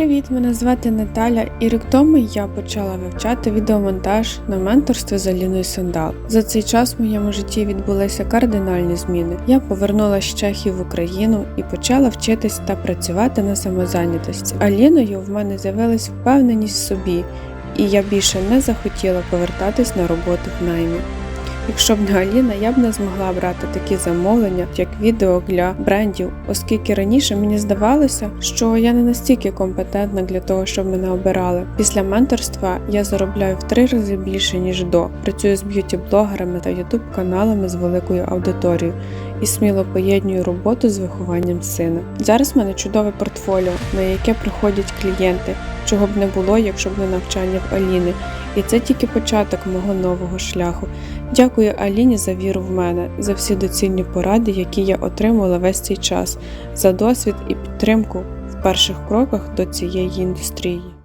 Привіт, мене звати Наталя, і рік тому я почала вивчати відеомонтаж на менторстві з Аліною Сандал. За цей час в моєму житті відбулися кардинальні зміни. Я повернулася з Чехії в Україну і почала вчитись та працювати на самозайнятості. Аліною в мене з'явилась впевненість в собі, і я більше не захотіла повертатись на роботу в наймі. Якщо б не Аліна, я б не змогла брати такі замовлення, як відео для брендів, оскільки раніше мені здавалося, що я не настільки компетентна для того, щоб мене обирали. Після менторства я заробляю в три рази більше ніж до. Працюю з б'юті-блогерами та ютуб каналами з великою аудиторією і сміло поєдную роботу з вихованням сина. Зараз в мене чудове портфоліо, на яке приходять клієнти, чого б не було, якщо б не навчання в Аліни. І це тільки початок мого нового шляху. Дякую Аліні за віру в мене, за всі доцільні поради, які я отримувала весь цей час, за досвід і підтримку в перших кроках до цієї індустрії.